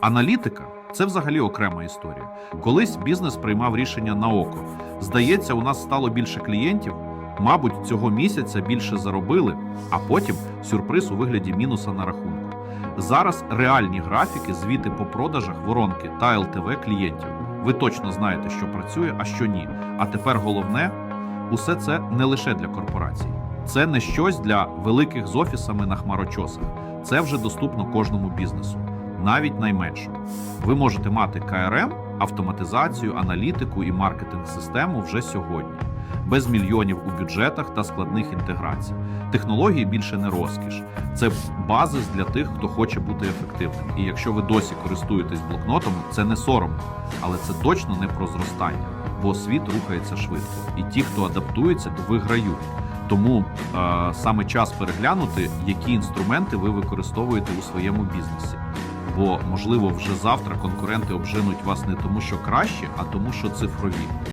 Аналітика це взагалі окрема історія. Колись бізнес приймав рішення на око. Здається, у нас стало більше клієнтів. Мабуть, цього місяця більше заробили, а потім сюрприз у вигляді мінуса на рахунку. Зараз реальні графіки, звіти по продажах, воронки та ЛТВ клієнтів. Ви точно знаєте, що працює, а що ні. А тепер головне, усе це не лише для корпорацій. Це не щось для великих з офісами на хмарочосах. Це вже доступно кожному бізнесу, навіть найменшому. Ви можете мати КРМ, автоматизацію, аналітику і маркетинг-систему вже сьогодні, без мільйонів у бюджетах та складних інтеграцій. Технології більше не розкіш. Це базис для тих, хто хоче бути ефективним. І якщо ви досі користуєтесь блокнотом, це не соромно, але це точно не про зростання, бо світ рухається швидко, і ті, хто адаптується, то виграють. Тому е, саме час переглянути, які інструменти ви використовуєте у своєму бізнесі. Бо можливо вже завтра конкуренти обженуть вас не тому, що краще, а тому, що цифрові.